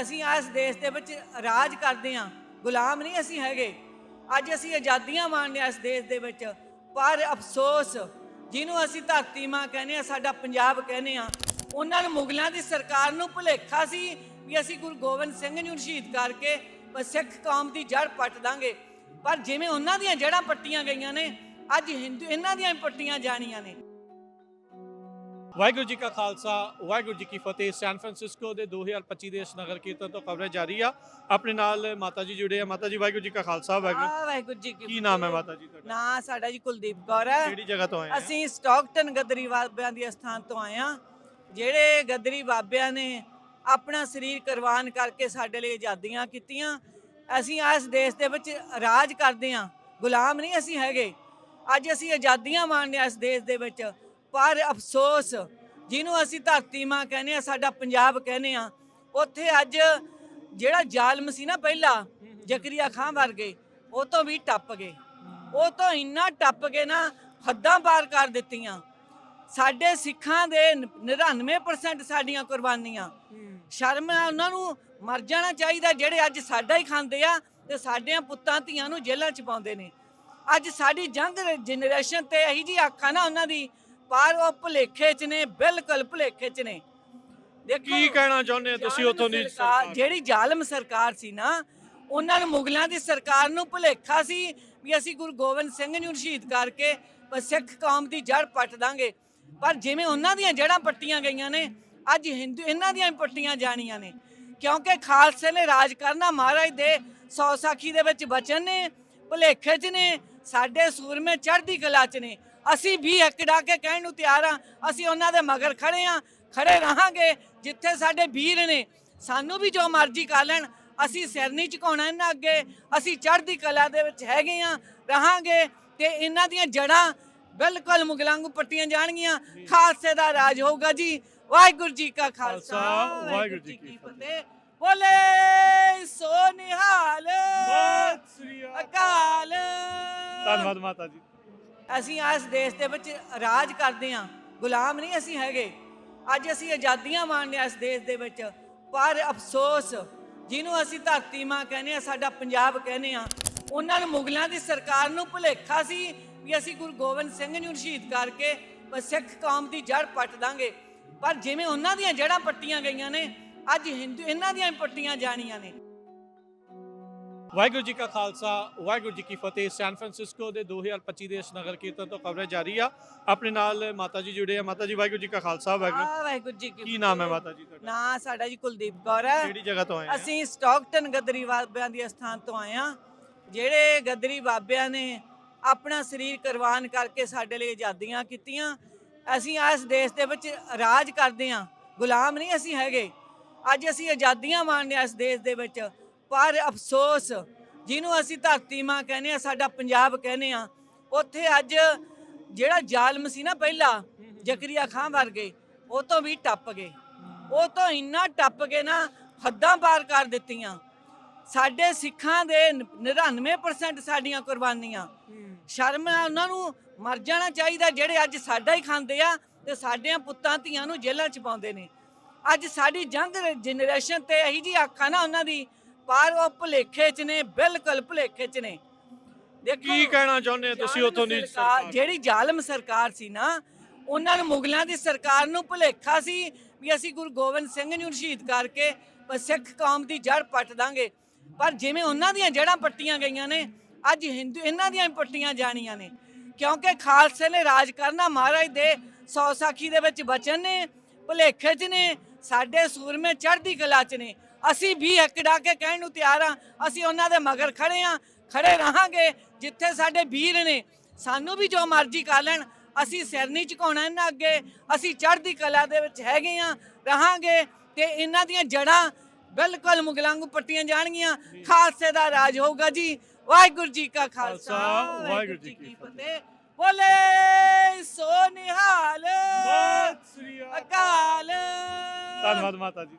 ਅਸੀਂ ਇਸ ਦੇਸ਼ ਦੇ ਵਿੱਚ ਰਾਜ ਕਰਦੇ ਹਾਂ। ਗੁਲਾਮ ਨਹੀਂ ਅਸੀਂ ਹੈਗੇ। ਅੱਜ ਅਸੀਂ ਆਜ਼ਾਦੀਆਂ ਮਾਣਦੇ ਹਾਂ ਇਸ ਦੇਸ਼ ਦੇ ਵਿੱਚ। ਪਰ ਅਫਸੋਸ, ਜਿਹਨੂੰ ਅਸੀਂ ਧਰਤੀ ਮਾਂ ਕਹਿੰਦੇ ਆ ਸਾਡਾ ਪੰਜਾਬ ਕਹਿੰਦੇ ਆ ਉਹਨਾਂ ਨੂੰ ਮੁਗਲਾਂ ਦੀ ਸਰਕਾਰ ਨੂੰ ਭੁਲੇਖਾ ਸੀ ਵੀ ਅਸੀਂ ਗੁਰੂ ਗੋਬਿੰਦ ਸਿੰਘ ਨੂੰ ਸ਼ਹੀਦ ਕਰਕੇ ਸਿੱਖ ਕੌਮ ਦੀ ਜੜ ਪੱਟ ਦਾਂਗੇ। ਪਰ ਜਿਵੇਂ ਉਹਨਾਂ ਦੀਆਂ ਜੜਾਂ ਪੱਟੀਆਂ ਗਈਆਂ ਨੇ, ਅੱਜ ਹਿੰਦੂ, ਇਹਨਾਂ ਦੀਆਂ ਪੱਟੀਆਂ ਜਾਣੀਆਂ ਨੇ। ਵਾਹਿਗੁਰੂ ਜੀ ਕਾ ਖਾਲਸਾ ਵਾਹਿਗੁਰੂ ਜੀ ਕੀ ਫਤਿਹ। ਸੈਨ ਫਰਾਂਸਿਸਕੋ ਦੇ 2025 ਦੇ ਇਸ ਨਗਰ ਕੀਰਤਨ ਤੋਂ ਕਵਰੇਜ ਜਾਰੀ ਆ। ਆਪਣੇ ਨਾਲ ਮਾਤਾ ਜੀ ਜੁੜੇ ਆ। ਮਾਤਾ ਜੀ ਵਾਹਿਗੁਰੂ ਜੀ ਕਾ ਖਾਲਸਾ ਵਾਹਿਗੁਰੂ। ਆ ਵਾਹਿਗੁਰੂ ਜੀ ਕੀ ਨਾਮ ਹੈ ਮਾਤਾ ਜੀ ਤੁਹਾਡਾ? ਨਾਂ ਸਾਡਾ ਜੀ ਕੁਲਦੀਪ ਕੌਰ ਹੈ। ਕਿਹੜੀ ਜਗ੍ਹਾ ਤੋਂ ਆਏ ਆ? ਅਸੀਂ ਸਟਾਕਟਨ ਗਦਰੀ ਬਾਬਿਆਂ ਦੀ ਅਸਥਾਨ ਤੋਂ ਆਏ ਹਾਂ ਜਿਹੜੇ ਗਦਰੀ ਬਾਬਿਆਂ ਨੇ ਆਪਣਾ ਸਰੀਰ ਕੁਰਬਾਨ ਕਰਕੇ ਸਾਡੇ ਲਈ ਆਜ਼ਾਦੀਆਂ ਕੀਤੀਆਂ ਅਸੀਂ ਇਸ ਦੇਸ਼ ਦੇ ਵਿੱਚ ਰਾਜ ਕਰਦੇ ਹਾਂ। ਗੁਲਾਮ ਨਹੀਂ ਅਸੀਂ ਹੈਗੇ। ਅੱਜ ਅਸੀਂ ਆਜ਼ਾਦੀਆਂ ਮਾਣਦੇ ਹਾਂ ਇਸ ਦੇਸ਼ ਦੇ ਵਿੱਚ। ਪਰ ਅਫਸੋਸ, ਜਿਹਨੂੰ ਅਸੀਂ ਧਰਤੀ ਮਾਂ ਕਹਿੰਦੇ ਆ ਸਾਡਾ ਪੰਜਾਬ ਕਹਿੰਦੇ ਆ ਉੱਥੇ ਅੱਜ ਜਿਹੜਾ ਜ਼ਾਲਮ ਸੀ ਨਾ ਪਹਿਲਾਂ, ਜ਼ਕਰੀਆ ਖਾਨ ਵਰਗੇ ਉਹ ਤੋਂ ਵੀ ਟੱਪ ਗਏ। ਉਹ ਤੋਂ ਇੰਨਾ ਟੱਪ ਕੇ ਨਾ ਹੱਦਾਂ ਪਾਰ ਕਰ ਦਿੱਤੀਆਂ। ਸਾਡੇ ਸਿੱਖਾਂ ਦੇ 99% ਸਾਡੀਆਂ ਕੁਰਬਾਨੀਆਂ। ਸ਼ਰਮ ਆ ਉਹਨਾਂ ਨੂੰ ਮਰ ਜਾਣਾ ਚਾਹੀਦਾ, ਜਿਹੜੇ ਅੱਜ ਸਾਡਾ ਹੀ ਖਾਂਦੇ ਆ ਤੇ ਸਾਡਿਆਂ ਪੁੱਤਾਂ ਧੀਆਂ ਨੂੰ ਜੇਲ੍ਹਾਂ ਚ ਪਾਉਂਦੇ ਨੇ। ਅੱਜ ਸਾਡੀ ਜੰਗ ਜਨਰੇਸ਼ਨ ਤੇ ਇਹੀ ਜੀ ਆਖਾਂ ਨਾ ਉਹਨਾਂ ਦੀ ਪਰ ਉਹ ਭੁਲੇਖੇ ਚ ਨੇ ਬਿਲਕੁਲ ਭੁਲੇਖੇ ਚ ਨੇ। ਕੀ ਕਹਿਣਾ ਚਾਹੁੰਦੇ ਆ ਤੁਸੀਂ ਉੱਥੋਂ ਦੀ ਸਰਕਾਰ- ਸਰਕਾਰ? ਜਿਹੜੀ ਜ਼ਾਲਮ ਸਰਕਾਰ ਸੀ ਨਾ ਉਹਨਾਂ ਨੂੰ ਮੁਗਲਾਂ ਦੀ ਸਰਕਾਰ ਨੂੰ ਭੁਲੇਖਾ ਸੀ ਵੀ ਅਸੀਂ ਗੁਰੂ ਗੋਬਿੰਦ ਸਿੰਘ ਨੂੰ ਸ਼ਹੀਦ ਕਰਕੇ ਸਿੱਖ ਕੌਮ ਦੀ ਜੜ ਪੱਟ ਦਾਂਗੇ। ਪਰ ਜਿਵੇਂ ਉਹਨਾਂ ਦੀਆਂ ਜੜਾਂ ਪੱਟੀਆਂ ਗਈਆਂ ਨੇ ਅੱਜ ਹਿੰਦੂ ਇਹਨਾਂ ਦੀਆਂ ਵੀ ਪੱਟੀਆਂ ਜਾਣੀਆਂ ਨੇ। ਕਿਉਂਕਿ ਖਾਲਸੇ ਨੇ ਰਾਜ ਕਰਨਾ ਮਹਾਰਾਜ ਦੇ ਸੌ ਸਾਖੀ ਦੇ ਵਿੱਚ ਬਚਨ ਨੇ ਭੁਲੇਖੇ 'ਚ ਨੇ ਸਾਡੇ ਸੂਰਮੇ ਚੜ੍ਹਦੀ ਕਲਾ 'ਚ ਨੇ। ਅਸੀਂ ਵੀ ਇੱਕ ਡਾ ਕੇ ਕਹਿਣ ਨੂੰ ਤਿਆਰ ਆ ਅਸੀਂ ਉਹਨਾਂ ਦੇ ਮਗਰ ਖੜੇ ਆ ਖੜੇ ਰਹਾਂਗੇ ਜਿੱਥੇ ਸਾਡੇ ਵੀਰ ਨੇ ਸਾਨੂੰ ਵੀ ਜੋ ਮਰਜ਼ੀ ਕਰ ਲੈਣ ਅਸੀਂ ਸਿਰ ਨਹੀਂ ਝੁਕਾਉਣਾ ਇਹਨਾਂ ਅੱਗੇ ਅਸੀਂ ਚੜ੍ਹਦੀ ਕਲਾ ਦੇ ਵਿੱਚ ਹੈਗੇ ਆ ਰਹਾਂਗੇ ਤੇ ਇਹਨਾਂ ਦੀਆਂ ਜੜਾਂ ਬਿਲਕੁਲ ਮੁਗਲਾਂ ਨੂੰ ਪੱਟੀਆਂ ਜਾਣਗੀਆਂ। ਖਾਲਸੇ ਦਾ ਰਾਜ ਹੋਊਗਾ ਜੀ। ਵਾਹਿਗੁਰੂ ਜੀ ਕਾ ਖਾਲਸਾ ਵਾਹਿਗੁਰੂ ਜੀ ਕੀ ਫਤਿਹ। ਬੋਲੇ ਸੋ ਨਿਹਾਲ। ਸਤਿ ਸ੍ਰੀ ਅਕਾਲ। ਧੰਨਵਾਦ ਮਾਤਾ ਜੀ। ਅਸੀਂ ਇਸ ਦੇਸ਼ ਦੇ ਵਿੱਚ ਰਾਜ ਕਰਦੇ ਹਾਂ। ਗੁਲਾਮ ਨਹੀਂ ਅਸੀਂ ਹੈਗੇ। ਅੱਜ ਅਸੀਂ ਆਜ਼ਾਦੀਆਂ ਮਾਣਦੇ ਹਾਂ ਇਸ ਦੇਸ਼ ਦੇ ਵਿੱਚ। ਪਰ ਅਫਸੋਸ, ਜਿਹਨੂੰ ਅਸੀਂ ਧਰਤੀ ਮਾਂ ਕਹਿੰਦੇ ਆ ਸਾਡਾ ਪੰਜਾਬ ਕਹਿੰਦੇ ਆ ਉਹਨਾਂ ਨੂੰ ਮੁਗਲਾਂ ਦੀ ਸਰਕਾਰ ਨੂੰ ਭੁਲੇਖਾ ਸੀ ਵੀ ਅਸੀਂ ਗੁਰੂ ਗੋਬਿੰਦ ਸਿੰਘ ਨੂੰ ਸ਼ਹੀਦ ਕਰਕੇ ਸਿੱਖ ਕੌਮ ਦੀ ਜੜ ਪੱਟ ਦਾਂਗੇ। ਪਰ ਜਿਵੇਂ ਉਹਨਾਂ ਦੀਆਂ ਜੜਾਂ ਪੱਟੀਆਂ ਗਈਆਂ ਨੇ, ਅੱਜ ਹਿੰਦੂ, ਇਹਨਾਂ ਦੀਆਂ ਪੱਟੀਆਂ ਜਾਣੀਆਂ ਨੇ। ਵਾਹਿਗੁਰੂ ਜੀ ਕਾ ਖਾਲਸਾ ਵਾਹਿਗੁਰੂ ਜੀ ਕੀ ਫਤਿਹ। ਸੈਨ ਫਰਾਂਸਿਸਕੋ ਦੇ 2025 ਦੇ ਇਸ ਨਗਰ ਕੀਰਤਨ ਤੋਂ ਕਵਰੇਜ ਜਾਰੀ ਆ। ਆਪਣੇ ਨਾਲ ਮਾਤਾ ਜੀ ਜੁੜੇ ਆ। ਮਾਤਾ ਜੀ ਵਾਹਿਗੁਰੂ ਜੀ ਕਾ ਖਾਲਸਾ ਵਾਹਿਗੁਰੂ ਆ ਵਾਹਿਗੁਰੂ ਜੀ ਕੀ ਨਾਮ ਹੈ ਮਾਤਾ ਜੀ ਤੁਹਾਡਾ? ਨਾਂ ਸਾਡਾ ਜੀ ਕੁਲਦੀਪ ਕੌਰ ਹੈ। ਕਿਹੜੀ ਜਗ੍ਹਾ ਤੋਂ ਆਏ ਆ? ਅਸੀਂ ਸਟਾਕਟਨ ਗਦਰੀ ਬਾਬਿਆਂ ਦੀ ਅਸਥਾਨ ਤੋਂ ਆਏ ਹਾਂ ਜਿਹੜੇ ਗਦਰੀ ਬਾਬਿਆਂ ਨੇ ਆਪਣਾ ਸਰੀਰ ਕੁਰਬਾਨ ਕਰਕੇ ਸਾਡੇ ਲਈ ਆਜ਼ਾਦੀਆਂ ਕੀਤੀਆਂ ਅਸੀਂ ਇਸ ਦੇਸ਼ ਦੇ ਵਿੱਚ ਰਾਜ ਕਰਦੇ ਹਾਂ। ਗੁਲਾਮ ਨਹੀਂ ਅਸੀਂ ਹੈਗੇ। ਅੱਜ ਅਸੀਂ ਆਜ਼ਾਦੀਆਂ ਮਾਣਦੇ ਹਾਂ ਇਸ ਦੇਸ਼ ਦੇ ਵਿੱਚ। ਪਰ ਅਫਸੋਸ, ਜਿਹਨੂੰ ਅਸੀਂ ਧਰਤੀ ਮਾਂ ਕਹਿੰਦੇ ਆ ਸਾਡਾ ਪੰਜਾਬ ਕਹਿੰਦੇ ਆ ਉੱਥੇ ਅੱਜ ਜਿਹੜਾ ਜ਼ਾਲਮ ਸੀ ਨਾ ਪਹਿਲਾਂ, ਜ਼ਕਰੀਆ ਖਾਨ ਵਰਗੇ, ਉਹ ਤੋਂ ਵੀ ਟੱਪ ਗਏ। ਉਹ ਤੋਂ ਇੰਨਾ ਟੱਪ ਕੇ ਨਾ, ਹੱਦਾਂ ਪਾਰ ਕਰ ਦਿੱਤੀਆਂ। ਸਾਡੇ ਸਿੱਖਾਂ ਦੇ 99% ਸਾਡੀਆਂ ਕੁਰਬਾਨੀਆਂ। ਸ਼ਰਮ ਆ ਉਹਨਾਂ ਨੂੰ, ਮਰ ਜਾਣਾ ਚਾਹੀਦਾ, ਜਿਹੜੇ ਅੱਜ ਸਾਡਾ ਹੀ ਖਾਂਦੇ ਆ, ਤੇ ਸਾਡਿਆਂ ਪੁੱਤਾਂ ਧੀਆਂ ਨੂੰ ਜੇਲ੍ਹਾਂ ਚ ਪਾਉਂਦੇ ਨੇ। ਅੱਜ ਸਾਡੀ ਜੰਗ ਜਨਰੇਸ਼ਨ ਤੇ ਇਹੀ ਜੀ ਅੱਖਾਂ ਨਾ ਉਹਨਾਂ ਦੀ ਪਰ ਉਹ ਭੁਲੇਖੇ ਚ ਨੇ ਬਿਲਕੁਲ ਭੁਲੇਖੇ ਚ ਨੇ। ਕੀ ਕਹਿਣਾ ਚਾਹੁੰਦੇ ਤੁਸੀਂ ਉੱਥੋਂ ਦੀ ਸਰਕਾਰ- ਸਰਕਾਰ? ਜਿਹੜੀ ਜ਼ਾਲਮ ਸਰਕਾਰ ਸੀ ਨਾ ਉਹਨਾਂ ਨੂੰ ਮੁਗਲਾਂ ਦੀ ਸਰਕਾਰ ਨੂੰ ਭੁਲੇਖਾ ਸੀ ਵੀ ਅਸੀਂ ਗੁਰੂ ਗੋਬਿੰਦ ਸਿੰਘ ਨੂੰ ਸ਼ਹੀਦ ਕਰਕੇ ਬਸ ਸਿੱਖ ਕੌਮ ਦੀ ਜੜ ਪੱਟ ਦਾਂਗੇ। ਪਰ ਜਿਵੇਂ ਉਹਨਾਂ ਦੀਆਂ ਜੜਾਂ ਪੱਟੀਆਂ ਗਈਆਂ ਨੇ ਅੱਜ ਹਿੰਦੂ ਇਹਨਾਂ ਦੀਆਂ ਵੀ ਪੱਟੀਆਂ ਜਾਣੀਆਂ ਨੇ। ਕਿਉਂਕਿ ਖਾਲਸੇ ਨੇ ਰਾਜ ਕਰਨਾ ਮਹਾਰਾਜ ਦੇ ਸੌ ਸਾਖੀ ਦੇ ਵਿੱਚ ਬਚਨ ਨੇ ਭੁਲੇਖੇ 'ਚ ਨੇ ਸਾਡੇ ਸੂਰਮੇ ਚੜ੍ਹਦੀ ਕਲਾ 'ਚ ਨੇ। ਅਸੀਂ ਵੀ ਇੱਕ ਡਾ ਕੇ ਕਹਿਣ ਨੂੰ ਤਿਆਰ ਆ ਅਸੀਂ ਉਹਨਾਂ ਦੇ ਮਗਰ ਖੜੇ ਆ ਖੜੇ ਰਹਾਂਗੇ ਜਿੱਥੇ ਸਾਡੇ ਵੀਰ ਨੇ। ਸਾਨੂੰ ਵੀ ਜੋ ਮਰਜ਼ੀ ਕਰ ਲੈਣ ਅਸੀਂ ਸਿਰ ਨਹੀਂ ਝੁਕਾਉਣਾ ਇਹਨਾਂ ਅੱਗੇ। ਅਸੀਂ ਚੜ੍ਹਦੀ ਕਲਾ ਦੇ ਵਿੱਚ ਹੈਗੇ ਆ ਰਹਾਂਗੇ ਤੇ ਇਹਨਾਂ ਦੀਆਂ ਜੜਾਂ ਬਿਲਕੁਲ ਮੁਗਲਾਂ ਨੂੰ ਪੱਟੀਆਂ ਜਾਣਗੀਆਂ। ਖਾਲਸੇ ਦਾ ਰਾਜ ਹੋਊਗਾ ਜੀ। ਵਾਹਿਗੁਰੂ ਜੀ ਕਾ ਖਾਲਸਾ। ਵਾਹਿਗੁਰੂ ਜੀ ਕੀ ਫਤਿਹ। ਬੋਲੇ ਸੋ ਨਿਹਾਲ ਅਕਾਲ। ਧੰਨਵਾਦ ਮਾਤਾ ਜੀ।